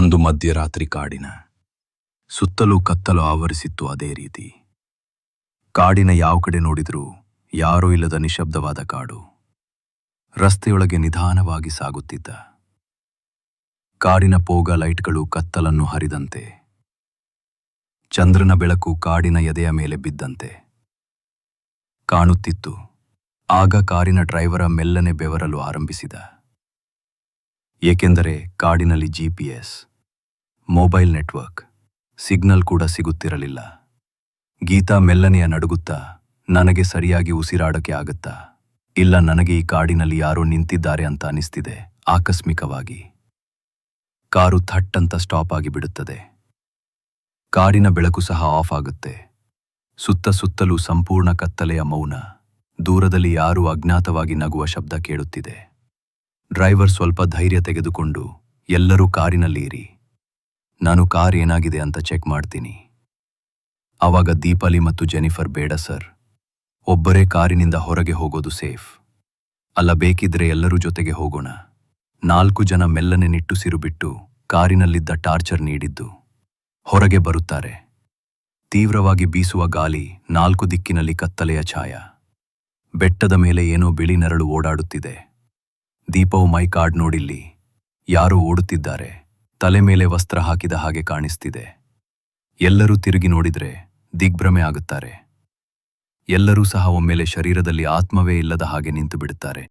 ಅಂದು ಮಧ್ಯರಾತ್ರಿ ಕಾಡಿನ ಸುತ್ತಲೂ ಕತ್ತಲು ಆವರಿಸಿತ್ತು ಅದೇ ರೀತಿ. ಕಾಡಿನ ಯಾವ ಕಡೆ ನೋಡಿದರೂ ಯಾರೂ ಇಲ್ಲದ ನಿಶಬ್ದವಾದ ಕಾಡು. ರಸ್ತೆಯೊಳಗೆ ನಿಧಾನವಾಗಿ ಸಾಗುತ್ತಿದ್ದ. ಕಾಡಿನ ಪೋಗ ಲೈಟ್ಗಳು ಕತ್ತಲನ್ನು ಹರಿದಂತೆ. ಚಂದ್ರನ ಬೆಳಕು ಕಾಡಿನ ಎದೆಯ ಮೇಲೆ ಬಿದ್ದಂತೆ. ಕಾಣುತ್ತಿತ್ತು. ಆಗ ಕಾರಿನ ಡ್ರೈವರ ಮೆಲ್ಲನೆ ಬೆವರಲು ಆರಂಭಿಸಿದ. ಏಕೆಂದರೆ ಕಾಡಿನಲ್ಲಿ ಜಿಪಿಎಸ್ ಮೊಬೈಲ್ ನೆಟ್ವರ್ಕ್. ಸಿಗ್ನಲ್ ಕೂಡ ಸಿಗುತ್ತಿರಲಿಲ್ಲ. ಗೀತಾ ಮೆಲ್ಲನೆಯ ನಡುಗುತ್ತಾ, ನನಗೆ ಸರಿಯಾಗಿ ಉಸಿರಾಡಕ್ಕೆ ಆಗುತ್ತಾ? ಇಲ್ಲ ನನಗೆ ಈ ಕಾಡಿನಲ್ಲಿ ಯಾರೋ ನಿಂತಿದ್ದಾರೆ ಅಂತ ಅನಿಸ್ತಿದೆ, ಆಕಸ್ಮಿಕವಾಗಿ. ಕಾರು ಥಟ್ ಅಂತ ಸ್ಟಾಪ್ ಆಗಿ ಬಿಡುತ್ತದೆ. ಕಾರಿನ ಬೆಳಕು ಸಹ ಆಫ್ ಆಗುತ್ತೆ. ಸುತ್ತ ಸುತ್ತಲೂ ಸಂಪೂರ್ಣ ಕತ್ತಲೆಯ ಮೌನ. ದೂರದಲ್ಲಿ ಯಾರೂ ಅಜ್ಞಾತವಾಗಿ ನಗುವ ಶಬ್ದ ಕೇಳುತ್ತಿದೆ. ಡ್ರೈವರ್ ಸ್ವಲ್ಪ ಧೈರ್ಯ ತೆಗೆದುಕೊಂಡು, ಎಲ್ಲರೂ ಕಾರಿನಲ್ಲಿ ಇರಿ ನಾನು ಕಾರ್ ಏನಾಗಿದೆ ಅಂತ ಚೆಕ್ ಮಾಡ್ತೀನಿ. ಆವಾಗ ದೀಪಾಲಿ ಮತ್ತು ಜೆನಿಫರ್ ಬೇಡ ಸರ್. ಒಬ್ಬರೇ ಕಾರಿನಿಂದ ಹೊರಗೆ ಹೋಗೋದು ಸೇಫ್. ಅಲ್ಲ ಬೇಕಿದ್ರೆ ಎಲ್ಲರೂ ಜೊತೆಗೆ ಹೋಗೋಣ. ನಾಲ್ಕು ಜನ ಮೆಲ್ಲನೆ ನಿಟ್ಟುಸಿರು ಬಿಟ್ಟು ಕಾರಿನಲ್ಲಿದ್ದ ಟಾರ್ಚರ್ ನೀಡಿದ್ದು. ಹೊರಗೆ ಬರುತ್ತಾರೆ. ತೀವ್ರವಾಗಿ ಬೀಸುವ ಗಾಲಿ ನಾಲ್ಕು ದಿಕ್ಕಿನಲ್ಲಿ ಕತ್ತಲೆಯ ಛಾಯ. ಬೆಟ್ಟದ ಮೇಲೆ ಏನೋ ಬಿಳಿ ನರಳು ಓಡಾಡುತ್ತಿದೆ. ದೀಪವು ಮೈ ಕಾರ್ಡ್ ನೋಡಿಲ್ಲಿ. ಯಾರು ಓಡುತ್ತಿದ್ದಾರೆ. ತಲೆ ಮೇಲೆ ವಸ್ತ್ರ ಹಾಕಿದ ಹಾಗೆ ಕಾಣಿಸ್ತಿದೆ. ಎಲ್ಲರೂ ತಿರುಗಿ ನೋಡಿದ್ರೆ ದಿಗ್ಭ್ರಮೆ ಆಗುತ್ತಾರೆ. ಎಲ್ಲರೂ ಸಹ ಒಮ್ಮೆಲೆ ಶರೀರದಲ್ಲಿ ಆತ್ಮವೇ ಇಲ್ಲದ ಹಾಗೆ ನಿಂತು ಬಿಡುತ್ತಾರೆ